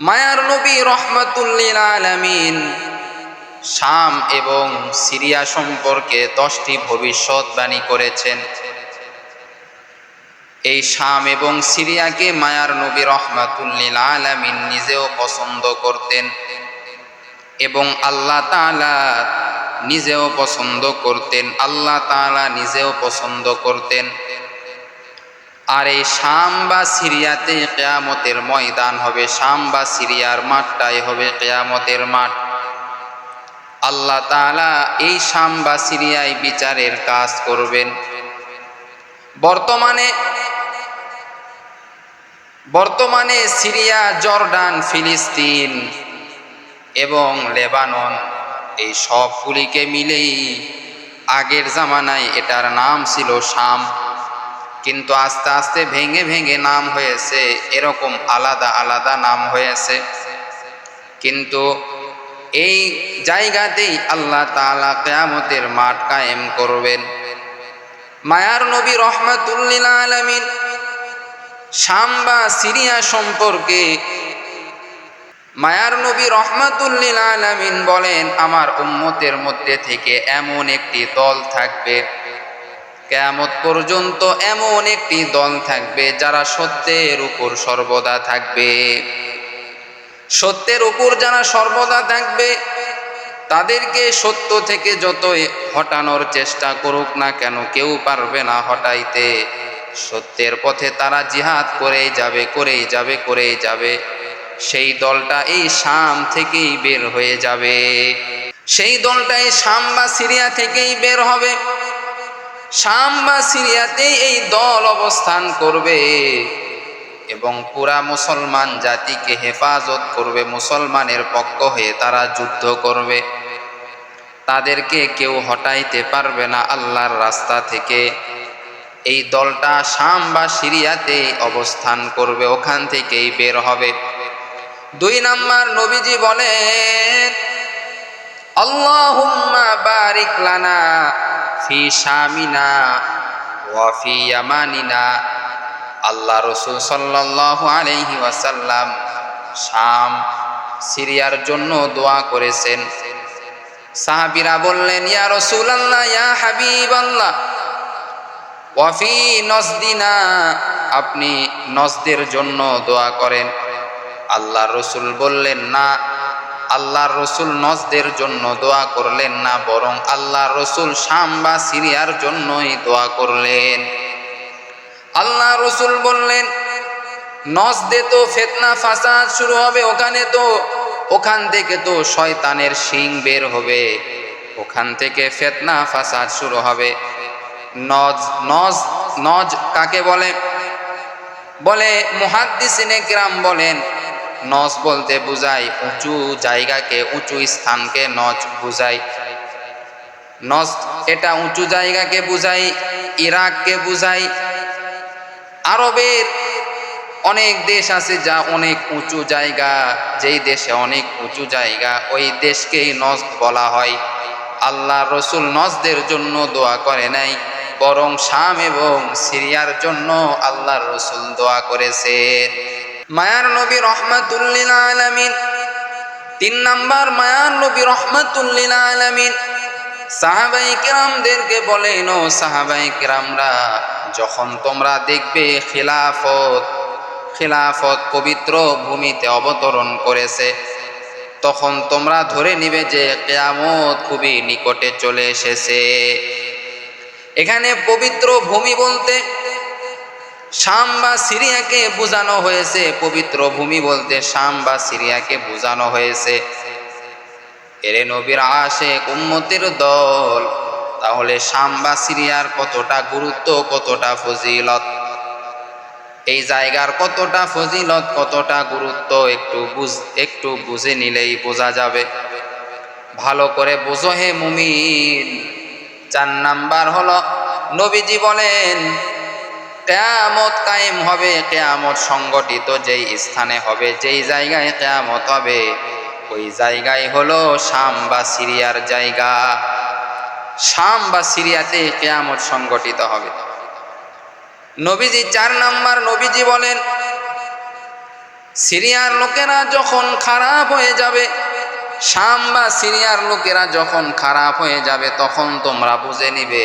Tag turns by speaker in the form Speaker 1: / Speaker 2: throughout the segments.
Speaker 1: মায়ার নবী রহমাতুল্লিল আলামিন। শাম এবং সিরিয়া সম্পর্কে দশটি ভবিষ্যৎবাণী করেছেন। এই শাম এবং সিরিয়াকে মায়ার নবী রহমাতুল্লিল আলামিন নিজেও পছন্দ করতেন এবং আল্লাহ তাআলা নিজেও পছন্দ করতেন, আল্লাহ তাআলা নিজেও পছন্দ করতেন। আর এই শাম বা সিরিয়াতে কেয়ামতের ময়দান হবে, শাম বা সিরিয়ার মাঠটাই হবে কেয়ামতের মাঠ। আল্লাহ তাআলা এই শাম বা সিরিয়ায় বিচারের কাজ করবেন। বর্তমানে বর্তমানে সিরিয়া, জর্ডান, ফিলিস্তিন এবং লেবানন এই সবগুলিকে মিলেই আগের জামানায় এটার নাম ছিল শাম। কিন্তু আস্তে আস্তে ভেঙে ভেঙে নাম হয়েছে, এরকম আলাদা আলাদা নাম হয়েছে। কিন্তু এই জায়গাতেই আল্লাহ তাআলা কেয়ামতের মাঠ কায়েম করবেন। মায়ার নবী রহমাতুল্লিল আলামিন শাম বা সিরিয়া সম্পর্কে মায়ার নবী রহমাতুল্লিল আলামিন বলেন, আমার উম্মতের মধ্যে থেকে এমন একটি দল থাকবে কেয়ামত পর্যন্ত এমন একটি দল থাকবে যারা সত্যের উপর সর্বদা থাকবে। সত্যের উপর যারা সর্বদা থাকবে, তাদেরকে সত্য থেকে যতই হটানোর চেষ্টা করুক না কেন, কেউ পারবে না হটাইতে। সত্যের পথে তারা জিহাদ করেই যাবে করেই যাবে করেই যাবে। সেই দলটা এই শাম থেকেই বের হয়ে যাবে। সেই দলটা এই শাম বা সিরিয়া থেকেই বের হবে। শাম বা সিরিয়াতেই এই দল অবস্থান করবে। এবং পুরা মুসলমান জাতিকে হেফাজত করবে, মুসলমানের পক্ষ হয়ে তারা যুদ্ধ করবে। তাদেরকে কেউ হটাইতে পারবে না আল্লাহর রাস্তা থেকে। এই দলটা শাম বা সিরিয়াতে অবস্থান করবে, ওখান থেকেই বের হবে। দুই নাম্বার নবীজি বলেন, আল্লাহুম্মা বারিক লানা ফি শামিনা ওয়াফি ইয়ামানিনা। আল্লাহ রসুল সাল্লাল্লাহু আলাইহি ওয়াসাল্লাম শাম, সিরিয়ার জন্য দোয়া করেছেন। সাহাবীরা বললেন, ইয়া রাসূলুল্লাহ, ইয়া হাবিবাল্লাহ ওয়াফি নসদিনা। আপনি নসদের জন্য দোয়া করেন। আল্লাহ রসুল বললেন, না। আল্লাহ রসুল নজদের জন্য দোয়া করলেন না, বরং আল্লাহ রসুল শাম বা সিরিয়ার জন্যই দোয়া করলেন। আল্লাহ রসুল বললেন, নজদে তো ফেতনা ফাসাদ শুরু হবে, ওখানে তো, ওখান থেকে তো শয়তানের শিং বের হবে, ওখান থেকে ফেতনা ফাসাদ শুরু হবে। নজ নজ নজ কাকে বলে? বলে মুহাদ্দিসিনে গ্রাম বলেন নজ বলতে বুঝায়, উঁচু জায়গাকে উঁচু স্থানকে নজ বুঝায়। নজ, এটা উঁচু জায়গাকে বুঝাই ইরাককে বুঝাই আরবের অনেক দেশ আছে যা অনেক উঁচু জায়গা, যেই দেশে অনেক উঁচু জায়গা, ওই দেশকেই নজ বলা হয়। আল্লাহ রসুল নজদের জন্য দোয়া করে নাই, বরং শাম এবং সিরিয়ার জন্য আল্লাহ রসুল দোয়া করেছেন। মায়ার নবী রহমাতুল্লিল আলামিন। তিন নাম্বার, মায়ার নবী রহমাতুল্লিল আলামিন। সাহাবাই কিরামদেরকে বলেন, ও সাহাবাই কিরামরা, যখন তোমরা দেখবে খিলাফত খিলাফত পবিত্র ভূমিতে অবতরণ করেছে, তখন তোমরা ধরে নিবে যে কেয়ামত খুবই নিকটে চলে এসেছে। এখানে পবিত্র ভূমি বলতে শাম বা সিরিয়াকে বোঝানো হয়েছে, পবিত্র ভূমি বলতে শাম বা সিরিয়াকে বোঝানো হয়েছে। এরে নবীর আশে উম্মতের দল, তাহলে শাম বা সিরিয়ার কতটা গুরুত্ব, কতটা ফজিলত? এই জায়গার কতটা ফজিলত, কতটা গুরুত্ব, একটু বুঝ, একটু বুঝে নিলেই বোঝা যাবে। ভালো করে বোঝো হে মুমিন। চার নাম্বার হলো, নবীজি বলেন কেয়ামত কায়েম হবে, কেয়ামত সংগঠিত যেই স্থানে হবে, যেই জায়গায় কেয়ামত হবে, ওই জায়গায় হলো শাম বা সিরিয়ার জায়গা। শাম বা সিরিয়াতে কেয়ামত সংগঠিত হবে। নবীজি চার নাম্বার নবীজি বলেন, সিরিয়ার লোকেরা যখন খারাপ হয়ে যাবে, শাম বা সিরিয়ার লোকেরা যখন খারাপ হয়ে যাবে, তখন তোমরা বুঝে নিবে,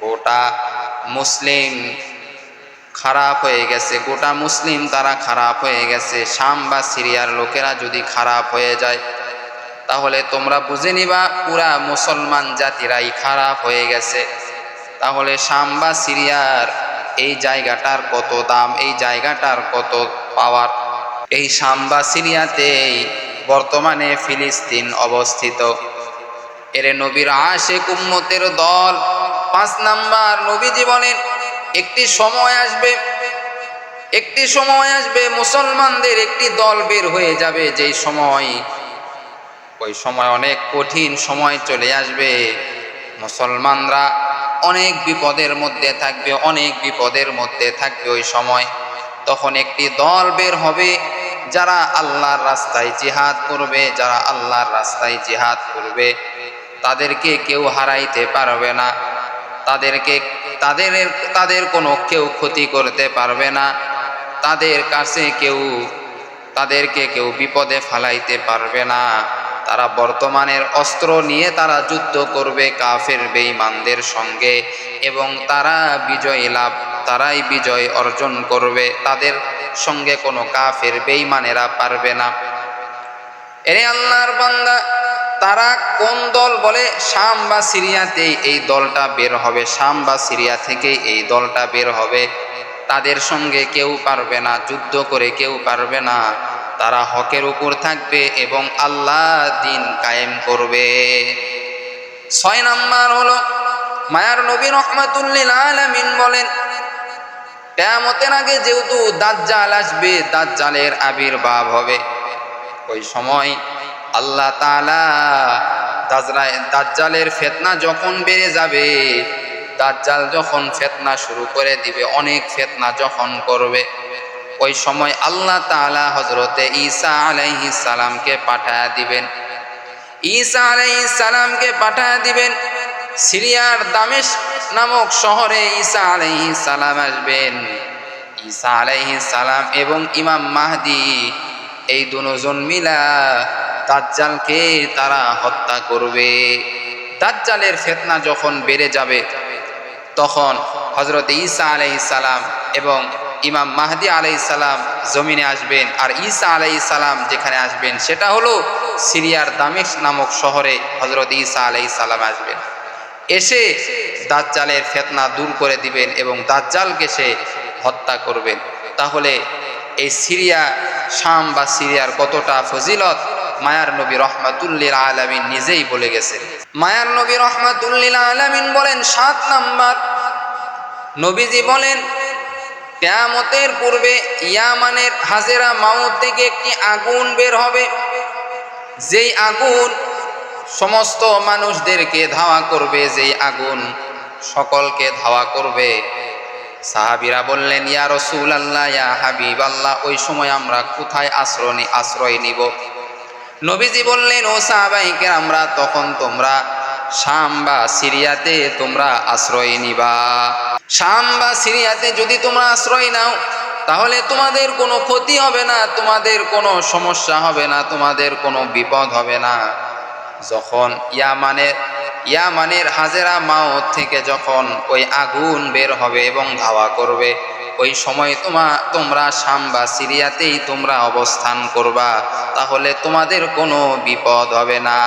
Speaker 1: গোটা মুসলিম খারাপ হয়ে গেছে। গোটা মুসলিম তারা খারাপ হয়ে গেছে। শাম বা সিরিয়ার লোকেরা যদি খারাপ হয়ে যায়, তাহলে তোমরা বুঝে নিবা পুরা মুসলমান জাতিরাই খারাপ হয়ে গেছে। তাহলে শাম বা সিরিয়ার এই জায়গাটার কত দাম, এই জায়গাটার কত পাওয়ার? এই শাম বা সিরিয়াতেই বর্তমানে ফিলিস্তিন অবস্থিত। এর নবীর আশে কুম্মতের দল পাঁচ নাম্বার নবীজি বলেন একটি সময় আসবে, একটি সময় আসবে মুসলমানদের একটি দল বের হয়ে যাবে যেই সময়। ওই সময় অনেক কঠিন সময় চলে আসবে। মুসলমানরা অনেক বিপদের মধ্যে থাকবে, অনেক বিপদের মধ্যে থাকবে ওই সময়। তখন একটি দল বের হবে যারা আল্লাহর রাস্তায় জিহাদ করবে, যারা আল্লাহর রাস্তায় জিহাদ করবে। তাদেরকে কেউ হারাইতে পারবে না। তাদেরকে, তাদের তাদের কোনো কেউ ক্ষতি করতে পারবে না। তাদের কাছে কেউ, তাদেরকে কেউ বিপদে ফালাইতে পারবে না। তারা বর্তমানের অস্ত্র নিয়ে তারা যুদ্ধ করবে কাফের বেঈমানদের সঙ্গে এবং তারা বিজয় লাভ, তারাই বিজয় অর্জন করবে। তাদের সঙ্গে কোনো কাফের বেঈমানেরা পারবে না। এরে আল্লাহর বান্দা তারা কোন দল বলে শাম বা সিরিয়াতে এই দলটা বের হবে? শাম বা সিরিয়া থেকে এই দলটা বের হবে। তাদের সঙ্গে কেউ পারবে না, যুদ্ধ করে কেউ পারবে না। তারা হকের উপর থাকবে এবং আল্লাহ দিন কায়েম করবে। ছয় নাম্বার হলো, মায়ার নবী রহমাতুল্লিল বলেন, কেয়ামতের আগে যেহেতু দাজ্জাল আসবে, দাজ্জালের আবির্ভাব হবে। ওই সময় আল্লাহ দাজ্জালের ফেতনা যখন বেড়ে যাবে, দাজ্জাল যখন ফেতনা শুরু করে দিবে, অনেক ফেতনা যখন করবে, ওই সময় আল্লাহ তালা হজরতে ঈসা আলাইহি সালামকে পাঠায়া দিবেন। ঈসা আলাইহি সালামকে পাঠায়া দিবেন। সিরিয়ার দামেশ নামক শহরে ঈসা আলাইহি সালাম আসবেন। ঈসা আলাইহি সালাম এবং ইমাম মাহদি এই দুজন মিলা দাজ্জালকে তারা হত্যা করবে। দাজ্জালের ফেতনা যখন বেড়ে যাবে, তখন হজরত ঈসা আলাই এবং ইমাম মাহদি আলাই জমিনে আসবেন। আর ঈসা আলাই যেখানে আসবেন, সেটা হলো সিরিয়ার দামেশ নামক শহরে হজরত ঈসা আলাই আসবেন। এসে দাজ্জালের ফেতনা দূর করে দিবেন এবং দাজ্জালকে সে হত্যা করবেন। তাহলে এই সিরিয়া, শাম বা সিরিয়ার কতটা ফজিলত মায়ার নবী রহমাতুল্লিল আলামিন নিজেই বলে গেছেন। মায়ার নবী রহমাতুল্লিল আলামিন বলেন সাত নাম্বার। নবীজি বলেন, কেয়ামতের পূর্বে ইয়ামানের হাজেরা মাউত থেকে একটি আগুন বের হবে। যেই আগুন সমস্ত মানুষদেরকে ধাওয়া করবে, যেই আগুন সকলকে ধাওয়া করবে। সাহাবিরা বললেন, ইয়া রসুল আল্লাহ ইয়া হাবিব আল্লাহ ওই সময় আমরা কোথায় আশ্রয় আশ্রয় নিব? নবীজি বললেন, ও সাহাবাহিকে আমরা তখন তোমরা শাম বা সিরিয়াতে তোমরা আশ্রয় নিবা। শাম বা সিরিয়াতে যদি তোমরা আশ্রয় নাও, তাহলে তোমাদের কোনো ক্ষতি হবে না, তোমাদের কোনো সমস্যা হবে না, তোমাদের কোনো বিপদ হবে না। যখন ইয়ামানের ইয়ামানের হাজেরা মাওত থেকে যখন ওই আগুন বের হবে এবং ধাওয়া করবে ওই সময় তোমা, তোমরা শাম বা সিরিয়াতেই তোমরা অবস্থান করবা, তাহলে তোমাদের কোনো বিপদ হবে না।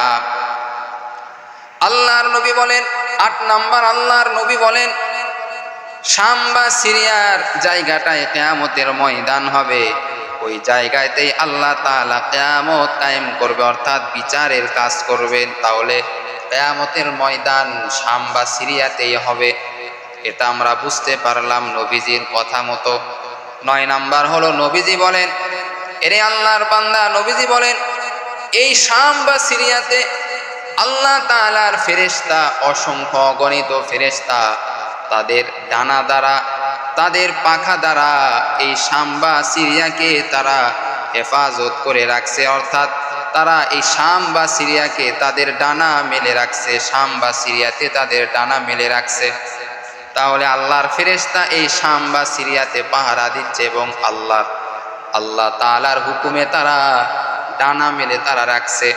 Speaker 1: আল্লাহর নবী বলেন, আট নাম্বার আল্লাহর নবী বলেন, শাম বা সিরিয়ার জায়গাটায় কেয়ামতের ময়দান হবে। ওই জায়গাতেই আল্লাহ তালা কেয়ামত কায়েম করবে, অর্থাৎ বিচারের কাজ করবেন, তাহলে কেয়ামতের ময়দান শাম বা সিরিয়াতেই হবে। এটা আমরা বুঝতে পারলাম নবীজির কথা মতো। নয় নাম্বার হলো নবীজি বলেন, এরে আল্লাহর বান্দা, নবীজি বলেন, এই শাম বা সিরিয়াতে আল্লাহ তাআলার ফেরেশতা, অসংখ্য গণিত ফেরেশতা, তাদের ডানা দ্বারা, তাদের পাখা দ্বারা এই শাম বা সিরিয়াকে তারা হেফাজত করে রাখছে। অর্থাৎ তারা এই শাম বা সিরিয়াকে তাদের ডানা মেলে রাখছে, শাম বা সিরিয়াতে তাদের ডানা মেলে রাখছে। তাহলে আল্লাহর ফেরেশতা এই শাম বা সিরিয়াতে পাহারা দিচ্ছে এবং আল্লাহ আল্লাহ তালার হুকুমে তারা ডানা মেলে তারা রাখছে।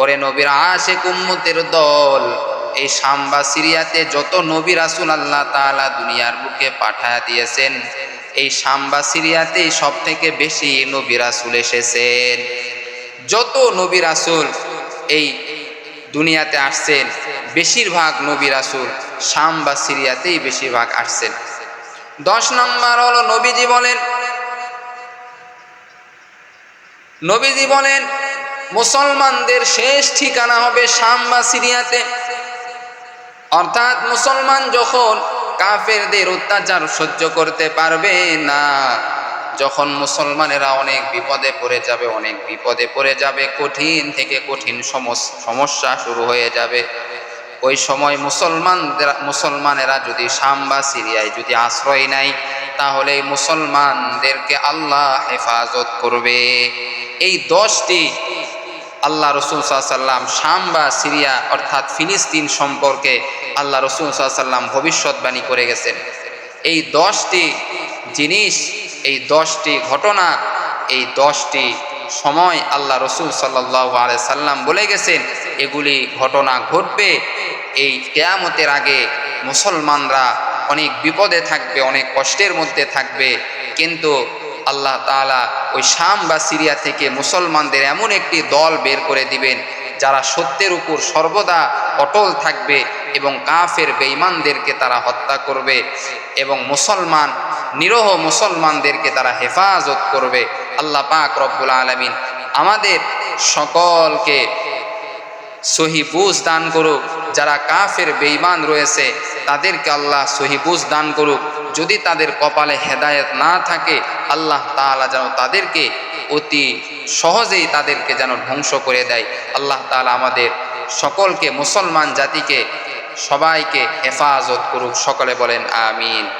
Speaker 1: ওরে নবীর আশে কুম্মতের দল, এই সাম্বা সিরিয়াতে যত নবী রাসুল আল্লাহ তাআলা দুনিয়ার বুকে পাঠায়া দিয়েছেন, এই সাম্বা সিরিয়াতেই সব থেকে বেশি নবী রাসুল এসেছেন। যত নবী রাসুল এই দুনিয়াতে আসছেন, বেশিরভাগ নবী রাসুল শাম বা সিরিয়াতেই বেশিরভাগ আসছেন। দশ নম্বর হলো নবীজি বলেন নবীজি বলেন, মুসলমানদের শেষ ঠিকানা হবে শাম বা সিরিয়াতে। অর্থাৎ মুসলমান যখন কাফেরদের অত্যাচার সহ্য করতে পারবে না, যখন মুসলমানেরা অনেক বিপদে পড়ে যাবে, অনেক বিপদে পড়ে যাবে, কঠিন থেকে কঠিন সমস- সমস্যা শুরু হয়ে যাবে। ওই সময় মুসলমানদের, মুসলমানেরা যদি শাম বা সিরিয়ায় যদি আশ্রয় নেয় তাহলে মুসলমানদেরকে আল্লাহ হেফাজত করবে। এই দশটি আল্লাহ রসুল সাল্লাম শাম বা সিরিয়া অর্থাৎ ফিলিস্তিন সম্পর্কে আল্লাহ রসুল সাল্লাম ভবিষ্যৎবাণী করে গেছেন। এই দশটি জিনিস, এই দশটি ঘটনা, এই দশটি সময় আল্লাহ রসুল সাল্লাহ আলাই সাল্লাম বলে গেছেন, এগুলি ঘটনা ঘটবে। এই কেয়ামতের আগে মুসলমানরা অনেক বিপদে থাকবে, অনেক কষ্টের মধ্যে থাকবে। কিন্তু আল্লাহ তাআলা ওই শাম বা সিরিয়া থেকে মুসলমানদের এমন একটি দল বের করে দিবেন, যারা সত্যের উপর সর্বদা অটল থাকবে এবং কাফের বেঈমানদেরকে তারা হত্যা করবে এবং মুসলমান, নিরহ মুসলমানদেরকে তারা হেফাজত করবে। আল্লাহ পাক রব্বুল আলমিন আমাদের সকলকে সহিবুজ দান করুক। যারা কাফের, বেঈমান রয়েছে, তাদেরকে আল্লাহ সহিবুজ দান করুক। যদি তাদের কপালে হেদায়েত না থাকে, আল্লাহ তাআলা যেন তাদেরকে অতি সহজেই তাদেরকে যেন ধ্বংস করে দেয়। আল্লাহ তাআলা আমাদের সকলকে, মুসলমান জাতিকে, সবাইকে হেফাজত করুক। সকলে বলেন, আমিন।